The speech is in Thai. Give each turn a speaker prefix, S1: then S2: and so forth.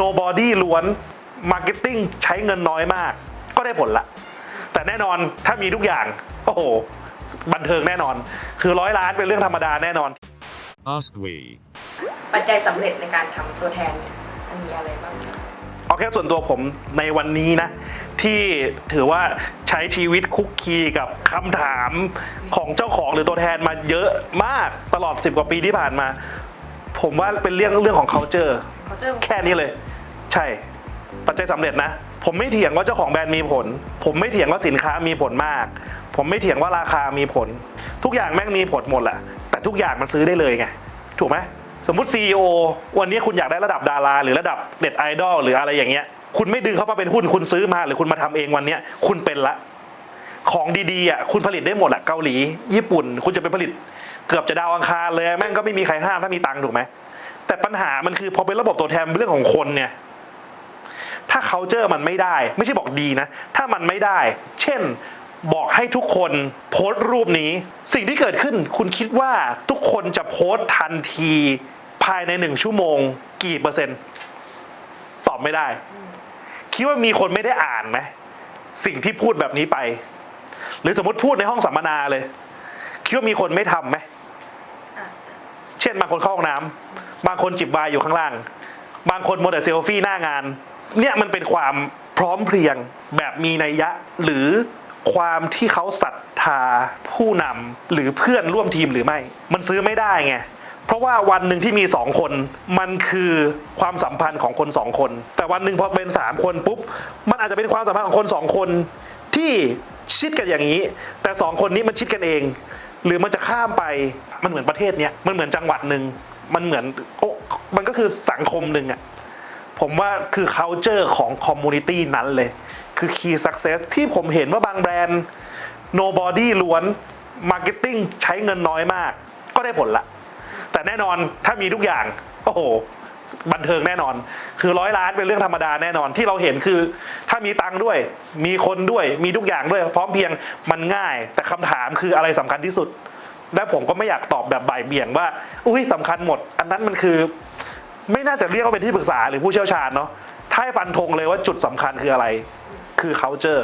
S1: nobody ล้วน marketing ใช้เงินน้อยมาก ก็ได้ผลละ แต่แน่นอนถ้ามีทุกอย่าง โอ้โห บันเทิงแน่นอน คือร้อยล้านเป็นเรื่องธรรมดาแน่นอน
S2: Ask we.
S3: ปัจจัยสำเร็จในการทำตัวแทนเนี่ยมันมีอะไรบ้างคะ
S1: เอาแค่ส่วนตัวผมในวันนี้นะ ที่ถือว่าใช้ชีวิตคุกคีกับคำถามของเจ้าของหรือตัวแทนมาเยอะมากตลอด 10 กว่าปีที่ผ่านมา ผมว่าเป็นเรื่องเรื่องของ culture
S3: เขาเจอ
S1: แค่นี้เลย ใช่ ปัจจัยสำเร็จนะ ผมไม่เถียงว่าเจ้าของแบรนด์มีผล ผมไม่เถียงว่าสินค้ามีผลมาก ผมไม่เถียงว่าราคามีผล ทุกอย่างแม่งมีผลหมดแหละแต่ทุกอย่างมันซื้อได้เลยไงถูกไหมสมมุติ CEO วันนี้คุณอยากได้ระดับดารา หรือระดับเน็ตไอดอลหรืออะไรอย่างเงี้ย คุณไม่ดึงเขามาเป็นหุ้นคุณซื้อมา หรือคุณมาทำเองวันนี้คุณเป็นละ ของดีๆอะคุณผลิตได้หมดอะเกาหลี ญี่ปุ่น คุณจะไปผลิต เกือบจะดาวอังคารเลยแม่งก็ไม่มีใครห้ามถ้ามีตังค์ถูกไหมแต่ปัญหามันคือพอเป็นระบบตัวแทนเรื่องของคนเนี่ย ถ้า culture มันไม่ได้ ไม่ใช่บอกดีนะ ถ้ามันไม่ได้ เช่นบอกให้ทุกคนโพสต์รูปนี้ สิ่งที่เกิดขึ้นคุณคิดว่าทุกคนจะโพสต์ทันทีภายในหนึ่งชั่วโมง กี่เปอร์เซ็นต์ ตอบไม่ได้ คิดว่ามีคนไม่ได้อ่านไหมสิ่งที่พูดแบบนี้ไป หรือสมมติพูดในห้องสัมมนาเลย คิดว่ามีคนไม่ทำไหมเช่นบางคนเข้าห้องน้ำบางคนจิบไวายอยู่ข้างล่าง บางคนโมเดลเซลฟี่หน้างาน เนี่ยมันเป็นความพร้อมเพรียงแบบมีนัยยะ หรือความที่เขาศรัทธาผู้นำหรือเพื่อนร่วมทีมหรือไม่ มันซื้อไม่ได้ไงเพราะว่าวันหนึ่งที่มีสองคน มันคือความสัมพันธ์ของคนสองคน แต่วันหนึ่งพอเป็นสามคนปุ๊บ มันอาจจะเป็นความสัมพันธ์ของคนสองคนที่ชิดกันอย่างนี้ แต่สองคนนี้มันชิดกันเอง หรือมันจะข้ามไปมันเหมือนประเทศเนี้ยมันเหมือนจังหวัดหนึ่งมันเหมือนโอ้มันก็คือสังคมหนึ่งอะ ผมว่าคือ culture ของ community นั้นเลย คือ key success ที่ผมเห็นว่าบางแบรนด์ nobody ล้วน marketing ใช้เงินน้อยมาก ก็ได้ผลละ แต่แน่นอนถ้ามีทุกอย่าง โอ้โห บันเทิงแน่นอน คือร้อยล้านเป็นเรื่องธรรมดาแน่นอนที่เราเห็นคือ ถ้ามีตังค์ด้วย มีคนด้วย มีทุกอย่างด้วย พร้อมเพียงมันง่าย แต่คำถามคืออะไรสำคัญที่สุดและผมก็ไม่อยากตอบแบบบ่ายเบี่ยงว่า อุ้ยสำคัญหมด อันนั้นมันคือ ไม่น่าจะเรียกว่าเป็นที่ปรึกษาหรือผู้เชี่ยวชาญเนาะถ้าให้ฟันธงเลยว่าจุดสำคัญคืออะไร คือ culture